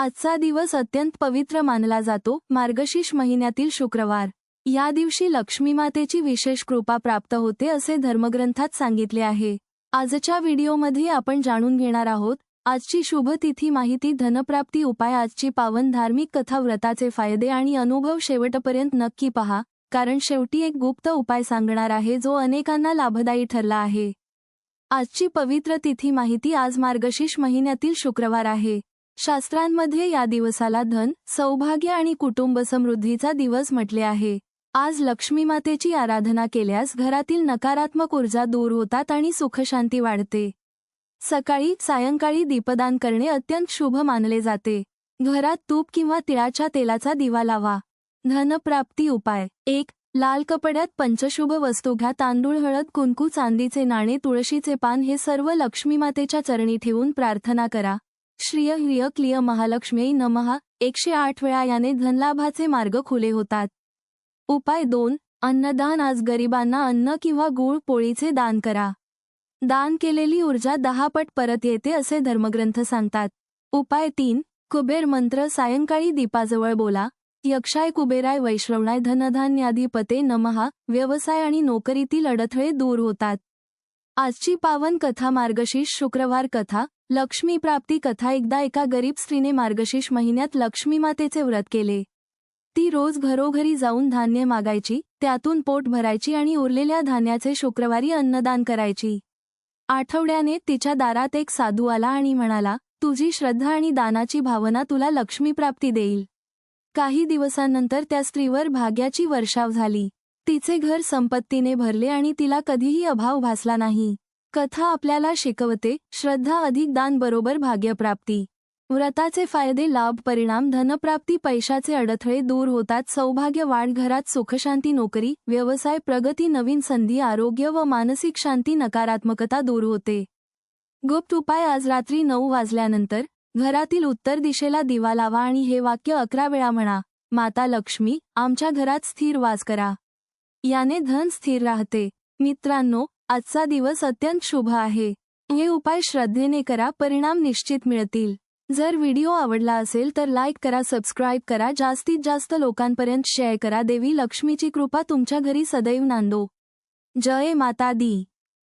आजचा दिवस अत्यंत पवित्र मानला जातो. मार्गशीर्ष महिन्यातील शुक्रवार. या दिवशी लक्ष्मीमातेची विशेष कृपा प्राप्त होते असे धर्मग्रंथात सांगितले आहे. आजच्या व्हिडिओमध्ये आपण जाणून घेणार आहोत आजची शुभ तिथी माहिती धनप्राप्ती उपाय आजची पावन धार्मिक कथा व्रताचे फायदे आणि अनुभव शेवटपर्यंत नक्की पहा कारण शेवटी एक गुप्त उपाय सांगणार आहे जो अनेकांना लाभदायी ठरला आहे. आजची पवित्र तिथी माहिती आज मार्गशीर्ष महिन्यातील शुक्रवार आहे. शास्त्रांमध्ये या दिवसाला धन सौभाग्य आणि कुटुंब समृद्धीचा दिवस म्हटले आहे. आज लक्ष्मी मातेची आराधना केल्यास घरातील नकारात्मक ऊर्जा दूर होतात आणि सुखशांती वाढते. सकाळी सायंकाळी दीपदान करणे अत्यंत शुभ मानले जाते. घरात तूप किंवा तिळाच्या तेलाचा दिवा लावा. धनप्राप्ती उपाय. एक लाल कपड्यात पंचशुभ वस्तू घ्या. तांदूळ हळद कुंकू चांदीचे नाणे तुळशीचे पान हे सर्व लक्ष्मीमातेच्या चरणी ठेवून प्रार्थना करा. श्रिय ह्रिय क्लिय महालक्ष्मी नमहा एकशे आठ वेळा याने धनलाभाचे मार्ग खुले होतात. उपाय दोन. अन्नदान. आज गरिबांना अन्न किंवा गूळ पोळीचे दान करा. दान केलेली ऊर्जा दहा पट परत येते असे धर्मग्रंथ सांगतात. उपाय तीन. कुबेर मंत्र सायंकाळी दीपाजवळ बोला. यक्षाय कुबेराय वैश्रवणाय धनधान्याधिपते नमहा व्यवसाय आणि नोकरीतील अडथळे दूर होतात. आजची पावन कथा मार्गशीर्ष शुक्रवार कथा लक्ष्मी प्राप्ती कथा एकदा एका गरीब स्त्रीने मार्गशीर्ष महिन्यात लक्ष्मी मातेचे व्रत केले. ती रोज घरोघरी जाऊन धान्य मागायची त्यातून पोट भरायची आणि उरलेल्या धान्याचे शुक्रवारी अन्नदान करायची. आठवड्याने तिच्या दारात एक साधू आला आणि म्हणाला तुझी श्रद्धा आणि दानाची भावना तुला लक्ष्मीप्राप्ती देईल. काही दिवसांनंतर त्या स्त्रीवर भाग्याची वर्षाव झाली. तिचे घर संपत्तीने भरले आणि तिला कधीही अभाव भासला नाही. कथा आपल्याला शिकवते श्रद्धा अधिक दान बरोबर भाग्यप्राप्ती. व्रताचे फायदे लाभ परिणाम धनप्राप्ती पैशाचे अडथळे दूर होतात सौभाग्य वाढ घरात सुखशांती नोकरी व्यवसाय प्रगती नवीन संधी आरोग्य व मानसिक शांती नकारात्मकता दूर होते. गुप्त उपाय आज रात्री नऊ वाजल्यानंतर घरातील उत्तर दिशेला दिवा लावा आणि हे वाक्य अकरा वेळा म्हणा माता लक्ष्मी आमच्या घरात स्थिर वास करा. याने धन स्थिर राहते. मित्रांनो आजचा दिवस अत्यंत शुभ आहे. हे उपाय श्रद्धेने करा परिणाम निश्चित मिळतील. जर व्हिडिओ आवडला असेल तर लाईक करा सबस्क्राईब करा जास्तीत जास्त लोकांपर्यंत शेअर करा. देवी लक्ष्मीची कृपा तुमच्या घरी सदैव नांदो. जय माता दी.